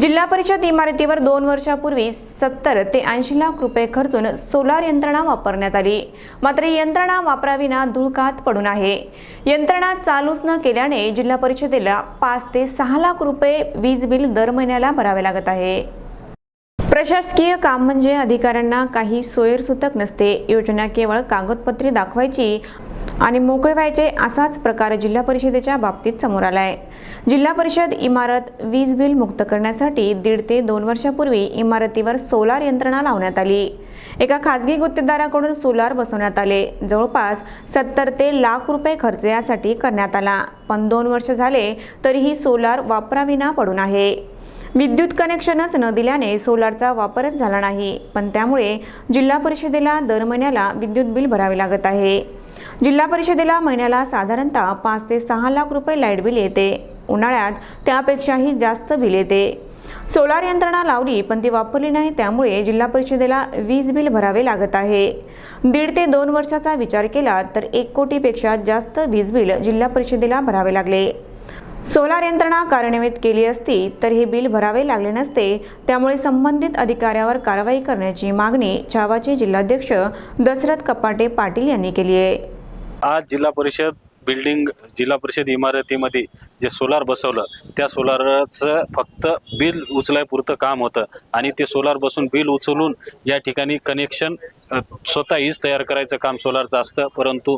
जिल्हा परिषद इमारतीवर दोन वर्षापूर्वी सत्तर ते ऐंशी लाख रुपये खर्चून सोलार यंत्रणा वापरण्यात आली. मात्र यंत्रणा वापराविना धुळकात पडून आहे. यंत्रणा चालूच न केल्याने जिल्हा परिषदेला पाच ते सहा लाख रुपये वीज बिल दर महिन्याला भरावे लागत आहे. प्रशासकीय काम म्हणजे अधिकाऱ्यांना काही सोयरसूतक नसते. योजना केवळ कागदपत्रे दाखवायची आणि मोकळे व्हायचे असाच प्रकार जिल्हा परिषदेच्या बाबतीत समोर आलाय. जिल्हा परिषद इमारत वीज बिल मुक्त करण्यासाठी दीड ते दोन वर्षापूर्वी इमारतीवर सोलार यंत्रणा लावण्यात आली. एका खाजगी गुत्तेदाराकडून सोलार बसवण्यात आले. जवळपास सत्तर ते लाख रुपये खर्च यासाठी करण्यात आला. पण दोन वर्ष झाले तरीही सोलार वापराविना पडून आहे. विद्युत कनेक्शनच न दिल्याने सोलारचा वापरच झाला नाही. पण त्यामुळे जिल्हा परिषदेला दर महिन्याला विद्युत बिल भरावे लागत आहे. जिल्हा परिषदेला महिन्याला साधारणतः पाच ते सहा लाख रुपये लाइट बिल येते. उन्हाळ्यात त्यापेक्षाही जास्त बिल येते. सोलार यंत्रणा लावली पण ती वापरली नाही त्यामुळे जिल्हा परिषदेला वीज बिल भरावे लागत आहे. दीड ते दोन वर्षाचा विचार केला तर एक कोटीपेक्षा जास्त वीज बिल जिल्हा परिषदेला भरावे लागले. सोलार यंत्रणा कार्यान्वित केली असती तर हे बिल भरावे लागले नसते. त्यामुळे संबंधित अधिकाऱ्यावर कारवाई करण्याची मागणी छावाचे जिल्हाध्यक्ष दशरथ कपाटे पाटील यांनी केली आहे. आज जिल्हा परिषद बिल्डिंग जिल्हा परिषद इमारतीमध्ये जे सोलार बसवलं त्या सोलारचं फक्त बिल उचलायपुरतं काम होतं. आणि ते सोलार बसून बिल उचलून या ठिकाणी कनेक्शन स्वतःहीच तयार करायचं काम सोलारचं असतं. परंतु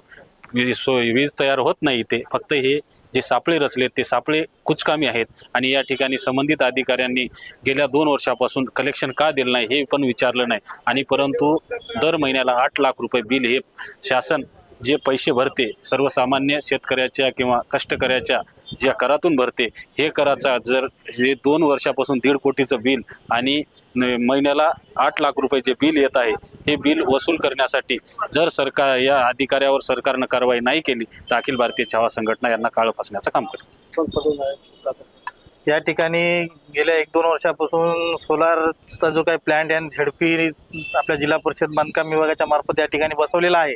म्हणजे वी- सोय वीज तयार होत नाही ते फक्त हे जे सापळे रचलेत ते सापळे कुचकामी आहेत. आणि या ठिकाणी संबंधित अधिकाऱ्यांनी गेल्या दोन वर्षापासून कलेक्शन का दिलं नाही हे पण विचारलं नाही. आणि परंतु दर महिन्याला आठ लाख रुपये बिल हे शासन जे पैसे भरते सर्वसामान्य शेतकऱ्याच्या किंवा कष्टकऱ्याच्या ज्या करातून भरते हे कराचा जर हे दोन वर्षापासून दीड कोटीचं बिल आणि महिन्याला आठ लाख रुपये जे बिल येत आहे हे बिल वसूल करण्यासाठी जर सरकार या अधिकाऱ्यावर सरकारनं कारवाई नाही केली तर अखिल भारतीय छावा संघटना यांना काळं फासण्याचं काम करेल. या ठिकाणी गेल्या एक दोन वर्षापासून सोलारचा जो काही प्लॅन्ट आहे झडपी आपल्या जिल्हा परिषद बांधकाम विभागाच्या मार्फत या ठिकाणी बसवलेला आहे.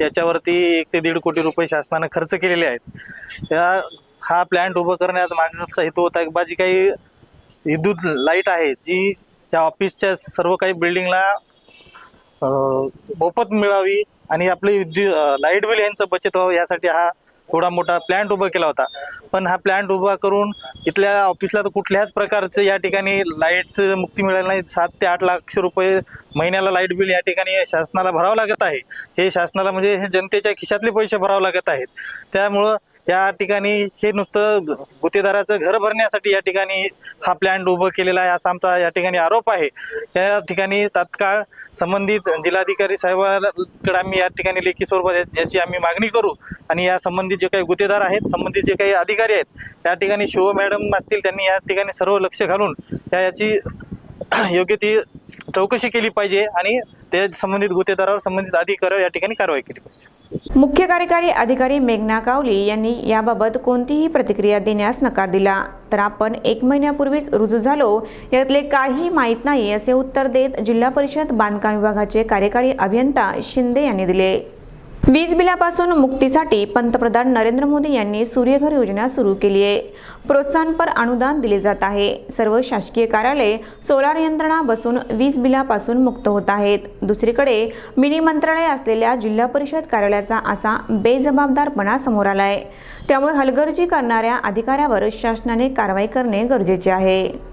याच्यावरती एक ते दीड कोटी रुपये शासनानं खर्च केलेले आहेत. या हा प्लांट उभं करण्यात मागचा हेतू होता की बाजी काही विद्युत लाइट आहे जी त्या ऑफिसच्या सर्व काही बिल्डिंगला मोफत मिळावी आणि आपली विद्युत लाइट बिल यांचं बचत व्हावं यासाठी हा थोडा मोठा प्लॅन्ट उभा केला होता. पण हा प्लॅन्ट उभा करून इथल्या ऑफिसला तर कुठल्याच प्रकारचं या ठिकाणी लाईटचं मुक्ती मिळाली नाही. सात ते आठ लाख रुपये महिन्याला लाइट बिल या ठिकाणी शासनाला भरावं लागत आहे. हे शासनाला म्हणजे हे जनतेच्या खिशातले पैसे भरावे लागत आहेत. त्यामुळं या ठिकाणी हे नुसतं गुत्तेदाराचं घर भरण्यासाठी या ठिकाणी हा प्लॅन्ट उभं केलेला आहे असा आमचा या ठिकाणी आरोप आहे. या ठिकाणी तात्काळ संबंधित जिल्हाधिकारी साहेबांकडे आम्ही या ठिकाणी लेखी स्वरूपात याची आम्ही मागणी करू आणि या संबंधित जे काही गुत्तेदार आहेत संबंधित जे काही अधिकारी आहेत या ठिकाणी शिव मॅडम असतील त्यांनी या ठिकाणी सर्व लक्ष घालून या याची योग्य ती चौकशी केली पाहिजे आणि त्या संबंधित गुत्तेदारावर संबंधित अधिकाऱ्यावर या ठिकाणी कारवाई केली पाहिजे. मुख्य कार्यकारी अधिकारी मेघना कावली यांनी याबाबत कोणतीही प्रतिक्रिया देण्यास नकार दिला. तर आपण एक महिन्यापूर्वीच रुजू झालो यातले काही माहीत नाही असे उत्तर देत जिल्हा परिषद बांधकाम विभागाचे कार्यकारी अभियंता शिंदे यांनी दिले. वीज बिलापासून मुक्तीसाठी पंतप्रधान नरेंद्र मोदी यांनी सूर्यघर योजना सुरू केली आहे. प्रोत्साहनपर अनुदान दिले जात आहे. सर्व शासकीय कार्यालय सोलार यंत्रणा बसून वीज बिलापासून मुक्त होत आहेत. दुसरीकडे मिनी मंत्रालय असलेल्या जिल्हा परिषद कार्यालयाचा असा बेजबाबदारपणा समोर आलाय. त्यामुळे हलगर्जी करणाऱ्या अधिकाऱ्यावर शासनाने कारवाई करणे गरजेचे आहे.